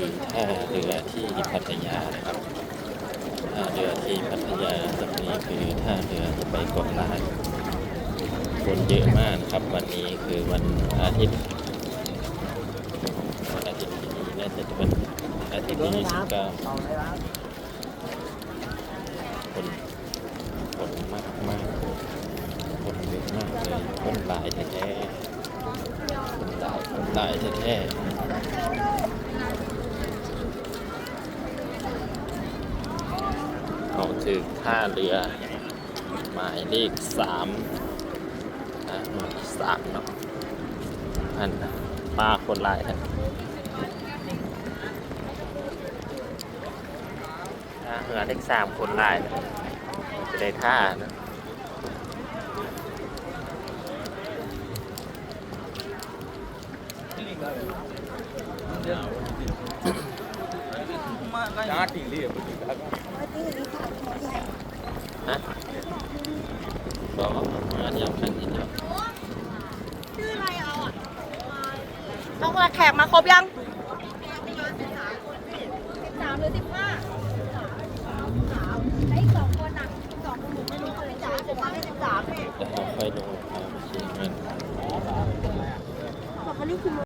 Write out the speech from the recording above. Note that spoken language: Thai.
ือท่าเรือที่พัทยานะครับท่าเรือที่พัทยาตรงนี้คือท่าเรือที่ไปเกาะล้านคนเยอะมากครับวันนี้คือวันอาทิตย์วันอาทิตย์ที่น่าจะเป็นอาทิตย์ที่29คนคนมากมากคนเยอะมากเลยคนหลายแท้ๆคนหลายคนหลายแท้ๆ เขาถึงท่าเรือ หมายเลขสามอะหน่วยสามเนาะอันน่ะปลาคนลายท่านเหือเลขสามคนลายนะจะได้ท่านะจ้ จ่ายตีลี่ ચાટીલી ฮะบ่า બરાબર આની આપણે નહીં ชื่ออะไรเอาอะเอามาแขกมาครบยังสิบสามหรือสิบห้าไอ้สองคนน่ะสองคนหนูไม่รู้คนไหนจ่ายสิบห้าไม่สามเลย จะค่อยลงาเชียงบอกเขานี่คือ